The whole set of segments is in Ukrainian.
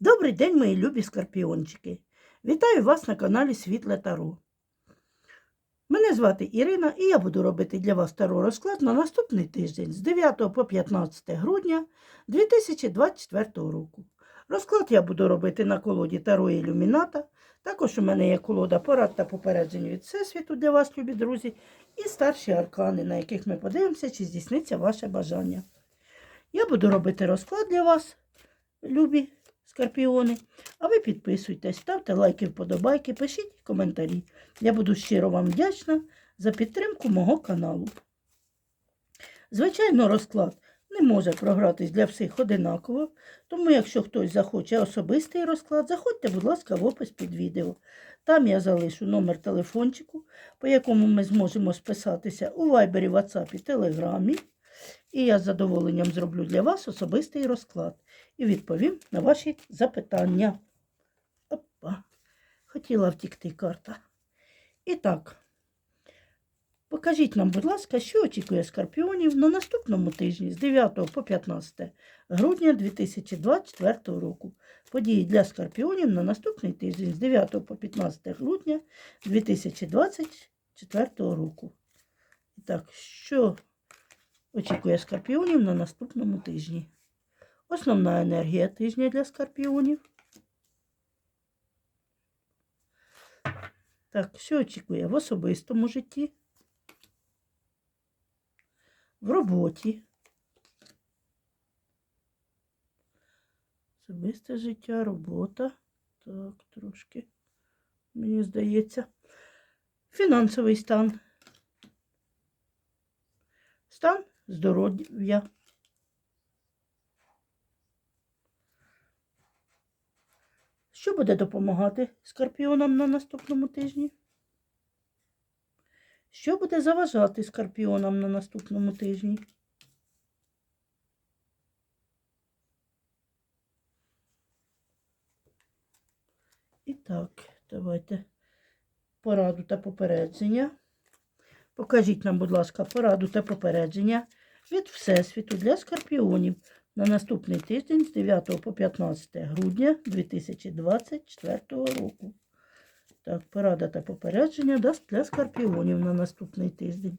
Добрий день, мої любі скорпіончики. Вітаю вас на каналі Світле Таро. Мене звати Ірина і я буду робити для вас таро розклад на наступний тиждень з 9 по 15 грудня 2024 року. Розклад я буду робити на колоді Таро Ілюміната. Також у мене є колода порад та попереджень від Всесвіту для вас, любі друзі, і старші аркани, на яких ми подивимося, чи здійсниться ваше бажання. Я буду робити розклад для вас, любі скорпіони. А ви підписуйтесь, ставте лайки, вподобайки, пишіть коментарі. Я буду щиро вам вдячна за підтримку мого каналу. Звичайно, розклад не може програтись для всіх одинаково, тому якщо хтось захоче особистий розклад, заходьте, будь ласка, в опис під відео. Там я залишу номер телефончику, по якому ми зможемо списатися у Вайбері, WhatsApp, Телеграмі. І я з задоволенням зроблю для вас особистий розклад і відповім на ваші запитання. Опа, хотіла втікти карта. І так, покажіть нам, будь ласка, що очікує скорпіонів на наступному тижні з 9 по 15 грудня 2024 року. Події для скорпіонів на наступний тиждень з 9 по 15 грудня 2024 року. І так, що очікує скорпіонів на наступному тижні? Основна енергія тижня для скорпіонів. Так, що очікує в особистому житті, в роботі. Особисте життя, робота. Так, трошки, мені здається. Фінансовий стан. Стан здоров'я. Що буде допомагати скорпіонам на наступному тижні? Що буде заважати скорпіонам на наступному тижні? І так, давайте пораду та попередження. Покажіть нам, будь ласка, пораду та попередження від Всесвіту для скорпіонів на наступний тиждень з 9 по 15 грудня 2024 року. Так, порада та попередження дасть для скорпіонів на наступний тиждень.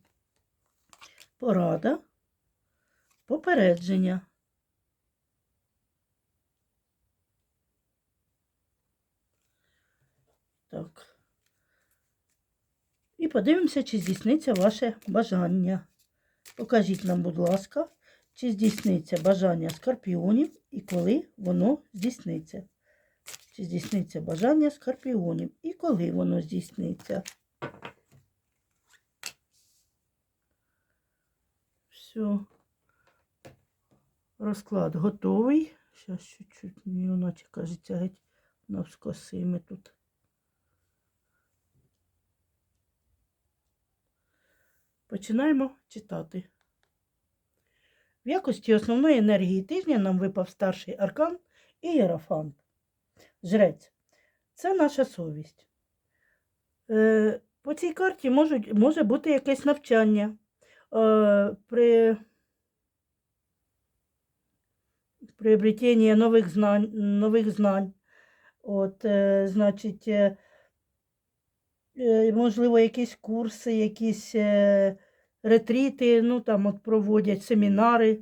Порада, попередження. Так. І подивимося, чи здійсниться ваше бажання. Покажіть нам, будь ласка, чи здійсниться бажання скорпіонів і коли воно здійсниться. Чи здійсниться бажання скорпіонів і коли воно здійсниться. Все. Розклад готовий. Зараз чуть-чуть мені наче кажеться геть навскосими тут. Починаємо читати. В якості основної енергії тижня нам випав старший аркан і єрофант. Жрець. Це наша совість. Е, по цій карті можуть, може бути якесь навчання. Е, при приобретенні нових знань, нових знань. От, е, значить, е, е, можливо, якісь курси, якісь е, ретріти, ну там от проводять семінари,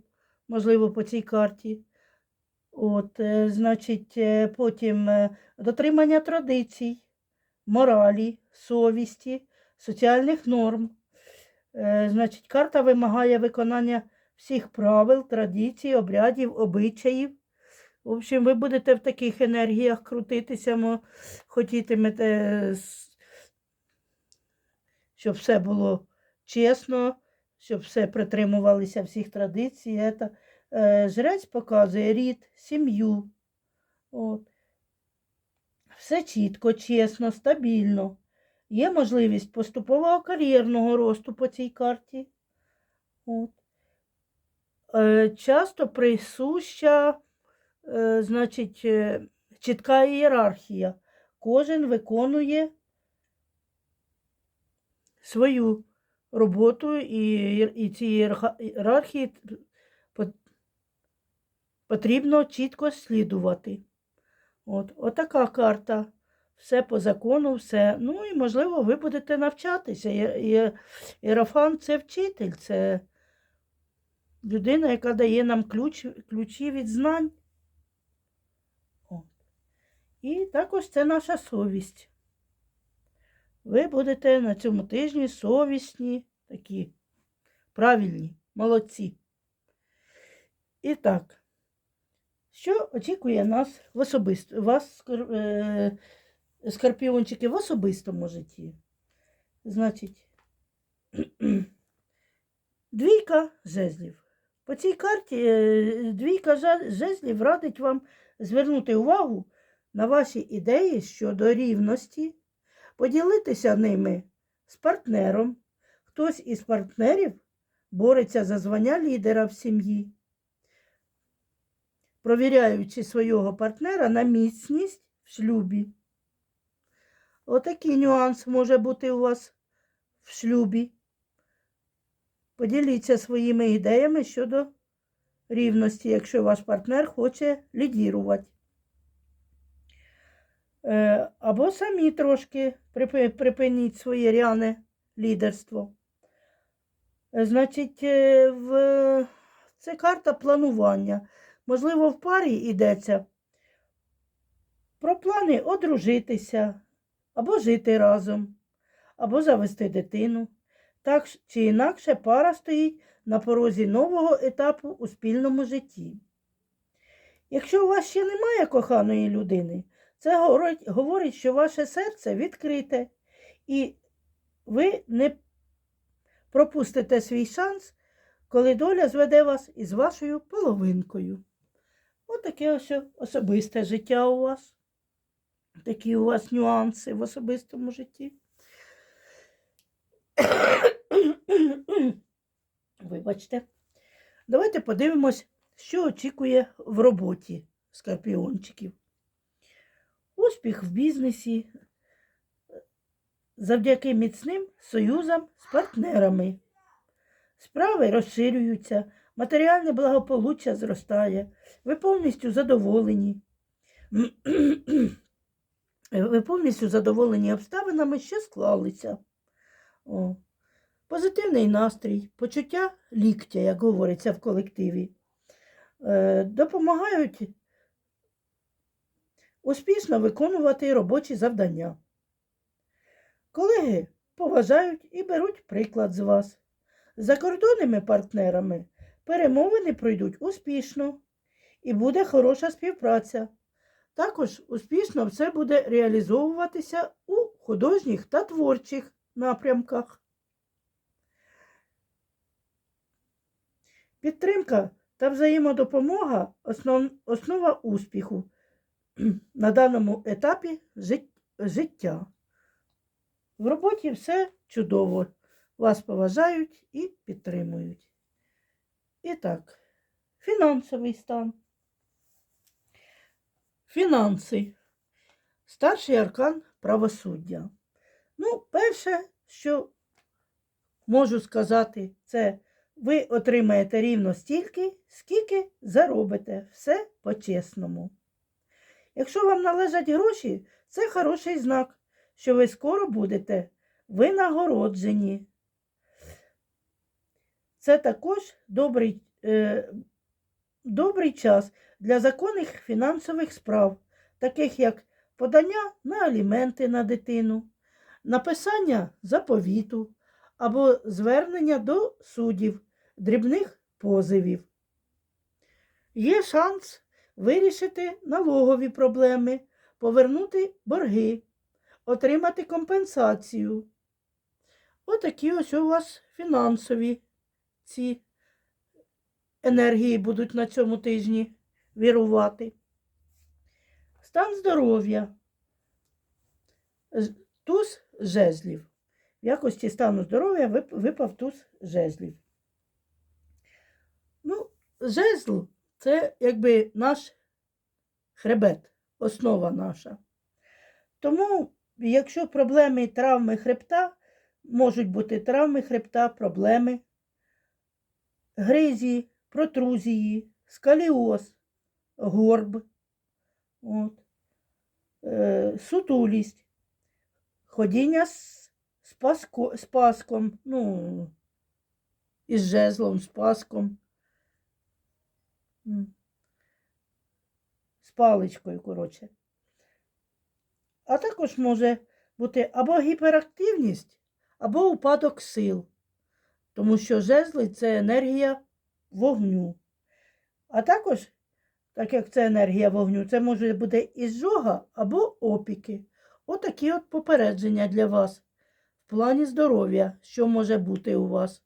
можливо, по цій карті. От, е, значить, е, потім е, дотримання традицій, моралі, совісті, соціальних норм. Значить, карта вимагає виконання всіх правил, традицій, обрядів, обичаїв. В общем, ви будете в таких енергіях крутитися, хотітимете, щоб все було чесно, щоб все притримувалися всіх традицій. Е, Жрець показує рід, сім'ю. От. Все чітко, чесно, стабільно. Є можливість поступового кар'єрного росту по цій карті. От. Е, Часто присуща, е, значить, е, чітка ієрархія. Кожен виконує свою роботу, і, і цій ієрархії потрібно чітко слідувати. От, отака карта. Все по закону, все. Ну і, можливо, ви будете навчатися. Єрофан це вчитель, це людина, яка дає нам ключ, ключі від знань. От. І також це наша совість. Ви будете на цьому тижні совісні, такі правильні, молодці. І так, що очікує нас в особисто, вас, е, скорпіончики, в особистому житті? Значить, двійка жезлів. По цій карті е, двійка жезлів радить вам звернути увагу на ваші ідеї щодо рівності, поділитися ними з партнером. Хтось із партнерів бореться за звання лідера в сім'ї, провіряючи свого партнера на міцність в шлюбі. Отакий нюанс може бути у вас в шлюбі. Поділіться своїми ідеями щодо рівності, якщо ваш партнер хоче лідірувати. Е, Або самі трошки припиніть своє ряне лідерство. Е, Значить, е, в... це карта планування. Можливо, в парі йдеться про плани одружитися, або жити разом, або завести дитину. Так чи інакше пара стоїть на порозі нового етапу у спільному житті. Якщо у вас ще немає коханої людини, це говорить, говорить, що ваше серце відкрите, і ви не пропустите свій шанс, коли доля зведе вас із вашою половинкою. Отаке ось особисте життя у вас. Такі у вас нюанси в особистому житті. Вибачте. Давайте подивимось, що очікує в роботі скорпіончиків. Успіх в бізнесі завдяки міцним союзам з партнерами. Справи розширюються, матеріальне благополуччя зростає, ви повністю задоволені. Ви повністю задоволені обставинами, що склалися. О. Позитивний настрій, почуття ліктя, як говориться в колективі, е, допомагають успішно виконувати робочі завдання. Колеги поважають і беруть приклад з вас. З закордонними партнерами перемовини пройдуть успішно і буде хороша співпраця. Також успішно все буде реалізовуватися у художніх та творчих напрямках. Підтримка та взаємодопомога основ, основа успіху на даному етапі життя. В роботі все чудово. Вас поважають і підтримують. І так, фінансовий стан. Фінанси. Старший аркан правосуддя. Ну, перше, що можу сказати, це ви отримаєте рівно стільки, скільки заробите. Все по-чесному. Якщо вам належать гроші, це хороший знак, що ви скоро будете винагороджені. Це також добрий, е, добрий час для законних фінансових справ, таких як подання на аліменти на дитину, написання заповіту або звернення до суддів, дрібних позовів. Є шанс вирішити налогові проблеми, повернути борги, отримати компенсацію. Отакі ось у вас фінансові ці енергії будуть на цьому тижні вірувати. Стан здоров'я. Туз жезлів. В якості стану здоров'я випав туз жезлів. Ну, жезл це якби наш хребет, основа наша. Тому, якщо проблеми травми хребта, можуть бути травми хребта, проблеми гризі, протрузії, скаліоз, горб. От. е, сутулість, ходіння з, з, паско, з паском, ну, із жезлом, з паском. З паличкою, коротше. А також може бути або гіперактивність, або упадок сил. Тому що жезли це енергія вогню. А також, так як це енергія вогню, це може бути ізжога або опіки. Отакі от попередження для вас в плані здоров'я, що може бути у вас,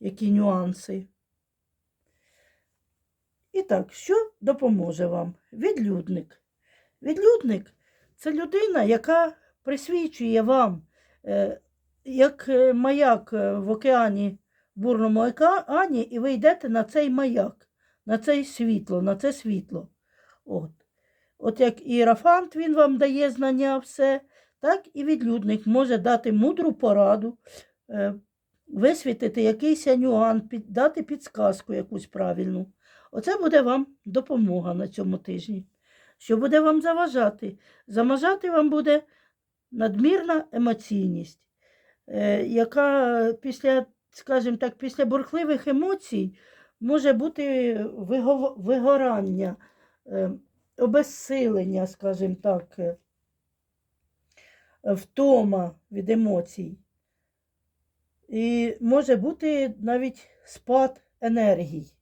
які нюанси. І так, що допоможе вам? Відлюдник. Відлюдник це людина, яка присвічує вам, е, як е, маяк е, в океані, в бурному океані, і ви йдете на цей маяк, на це світло, на це світло. От. От як іерафант він вам дає знання, все, так і відлюдник може дати мудру пораду, висвітити якийсь нюанс, дати підсказку якусь правильну. Оце буде вам допомога на цьому тижні. Що буде вам заважати? Заважати вам буде надмірна емоційність, е, яка після, скажімо так, після бурхливих емоцій може бути вигорання, е, обезсилення, скажімо так, е, втома від емоцій. І може бути навіть спад енергій.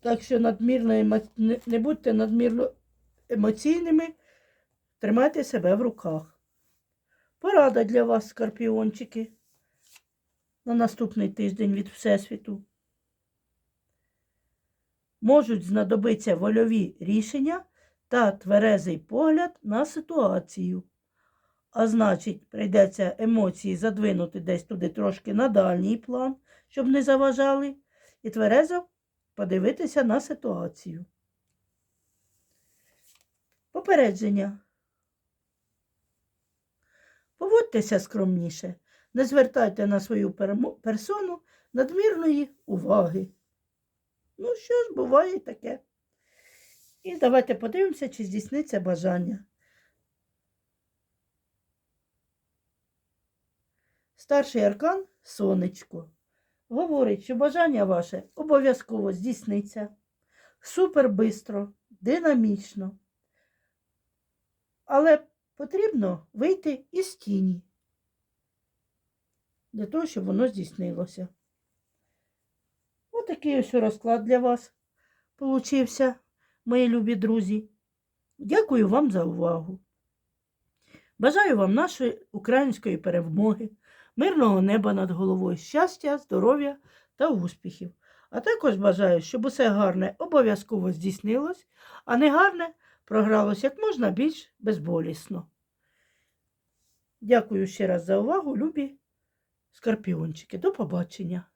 Так що надмірно емо... не- будьте надмірно емоційними, тримайте себе в руках. Порада для вас, скорпіончики, на наступний тиждень від Всесвіту. Можуть знадобитися вольові рішення та тверезий погляд на ситуацію. А значить, прийдеться емоції задвинути десь туди трошки на дальній план, щоб не заважали, і тверезо подивитися на ситуацію. Попередження. Поводьтеся скромніше, не звертайте на свою персону надмірної уваги. Ну, що ж, буває таке. І давайте подивимося, чи здійсниться бажання. Старший аркан сонечко. Говорить, що бажання ваше обов'язково здійсниться. Супер бистро, динамічно. Але потрібно вийти із тіні для того, щоб воно здійснилося. Отакий ось розклад для вас получився, мої любі друзі. Дякую вам за увагу. Бажаю вам нашої української перемоги, мирного неба над головою, щастя, здоров'я та успіхів. А також бажаю, щоб усе гарне обов'язково здійснилось, а негарне програлось як можна більш безболісно. Дякую ще раз за увагу, любі скорпіончики. До побачення!